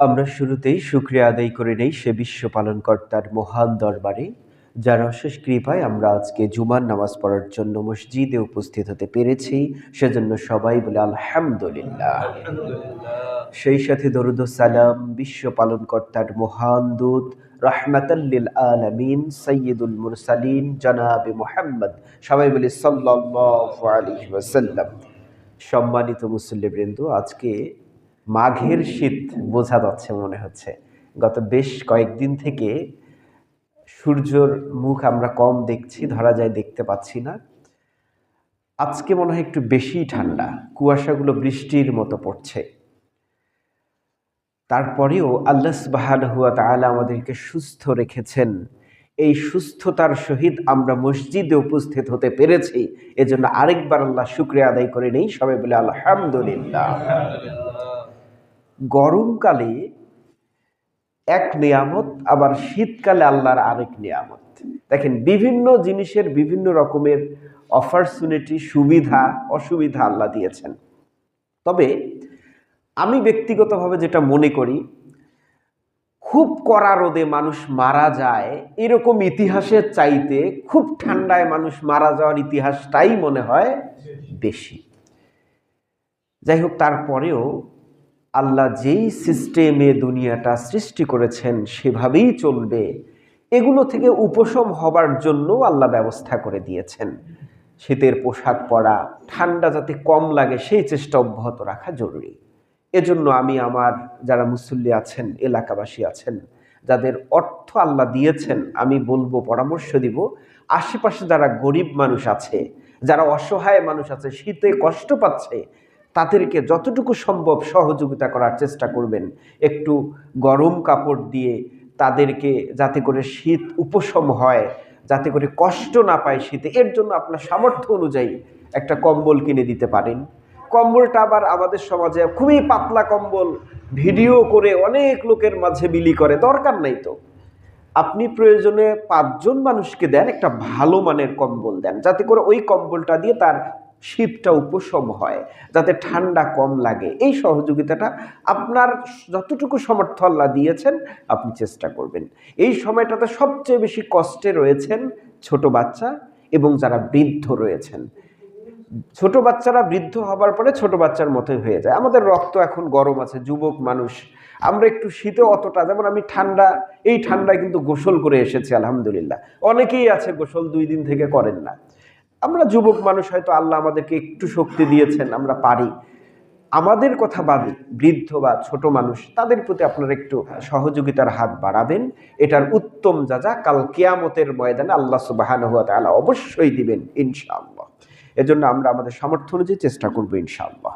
আমরা শুরুতেই শুক্রিয়া আদায় করে নেই সে বিশ্ব পালনকর্তার মহান দরবারে যার অশেষ কৃপায় আমরা আজকে জুমার নামাজ পড়ার জন্য মসজিদে উপস্থিত হতে পেরেছি সেজন্য সবাই বলে আলহামদুলিল্লাহ। সেই সাথে দরুদ সালাম বিশ্ব পালনকর্তার মহান দূত রহমাতাল্লিল আলামিন সৈয়দুল মুরসালিন জনাবে মোহাম্মদ সবাই বলে সাল্লাল্লাহু আলাইহি ওয়াসাল্লাম। সম্মানিত মুসল্লিবৃন্দ আজকে মাঘের শীত বোঝা যাচ্ছে মনে হচ্ছে। গত বেশ কয়েকদিন থেকে সূর্যর মুখ আমরা কম দেখছি, ধরা যায় দেখতে পাচ্ছি না। আজকে মনে হয় একটু বেশি ঠান্ডা, কুয়াশাগুলো বৃষ্টির মতো পড়ছে। তারপরেও আল্লাহ সুবাহানহুয়া তাআলা আমাদেরকে সুস্থ রেখেছেন। এই সুস্থতার সহিত আমরা মসজিদে উপস্থিত হতে পেরেছি। এজন্য আরেকবার আল্লাহ শুক্রিয়া আদায় করে নেই সবাই বলে আলহামদুলিল্লাহ। গরমকালে এক নিয়ামত, আবার শীতকালে আল্লাহর আরেক নিয়ামত। দেখেন, বিভিন্ন জিনিসের বিভিন্ন রকমের অপরচুনিটি সুবিধা, অসুবিধা আল্লাহ দিয়েছেন। তবে আমি ব্যক্তিগতভাবে যেটা মনে করি, খুব কড়া রোদে মানুষ মারা যায়, এরকম ইতিহাসের চাইতে খুব ঠান্ডায় মানুষ মারা যাওয়ার ইতিহাসটাই মনে হয় বেশি। যাই হোক, তারপরেও আল্লাহ যেই সিস্টেমে দুনিয়াটা সৃষ্টি করেছেন সেভাবেই চলবে। এগুলো থেকে উপশম হবার জন্য আল্লাহ ব্যবস্থা করে দিয়েছেন। শীতের পোশাক পরা, ঠান্ডা যাতে কম লাগে সেই চেষ্টা অব্যাহত রাখা জরুরি। এজন্য আমি আমার যারা মুসল্লি আছেন, এলাকাবাসী আছেন, যাদের অর্থ আল্লাহ দিয়েছেন, আমি বলব, পরামর্শ দিব, আশেপাশে যারা গরিব মানুষ আছে, যারা অসহায় মানুষ আছে, শীতে কষ্ট পাচ্ছে তাদেরকে যতটুকু সম্ভব সহযোগিতা করার চেষ্টা করবেন। একটু গরম কাপড় দিয়ে তাদেরকে যাতে করে শীত উপশম হয়, যাতে করে কষ্ট না পায় শীতে। এর জন্য আপনার সামর্থ্য অনুযায়ী একটা কম্বল কিনে দিতে পারেন। কম্বলটা আবার আমাদের সমাজে খুবই পাতলা কম্বল, ভিডিও করে অনেক লোকের মাঝে বিলি করে, দরকার নাই তো। আপনি প্রয়োজনে পাঁচজন মানুষকে দেন একটা ভালো মানের কম্বল দেন। যাতে করে ওই কম্বলটা দিয়ে তার শীতটা উপশম হয়, যাতে ঠান্ডা কম লাগে। এই সহযোগিতাটা আপনার যতটুকু সামর্থ্য আল্লাহ দিয়েছেন, আপনি চেষ্টা করবেন। এই সময়টাতে সবচেয়ে বেশি কষ্টে রয়েছেন ছোট বাচ্চা এবং যারা বৃদ্ধ রয়েছেন। ছোট বাচ্চারা বৃদ্ধ হবার পরে ছোট বাচ্চার মতোই হয়ে যায়। আমাদের রক্ত এখন গরম আছে, যুবক মানুষ। আমরা একটু শীতে অতটা, যেমন আমি ঠান্ডা, এই ঠান্ডায় কিন্তু গোসল করে এসেছি, আলহামদুলিল্লাহ। অনেকেই আছে, গোসল দুই দিন থেকে করেন না। আমরা যুবক মানুষ হয়তো আল্লাহ আমাদেরকে একটু শক্তি দিয়েছেন, আমরা পারি। আমাদের কথা বাদে, বৃদ্ধ বা ছোট মানুষ, তাদের প্রতি আপনারা একটু সহযোগিতার হাত বাড়াবেন। এটার উত্তম যা যা, কাল কেয়ামতের ময়দানে আল্লাহ সুবাহান হুয়া তালা অবশ্যই দিবেন, ইনশাআল্লাহ। এজন্য আমরা আমাদের সামর্থ্য অনুযায়ী চেষ্টা করব, ইনশাআল্লাহ।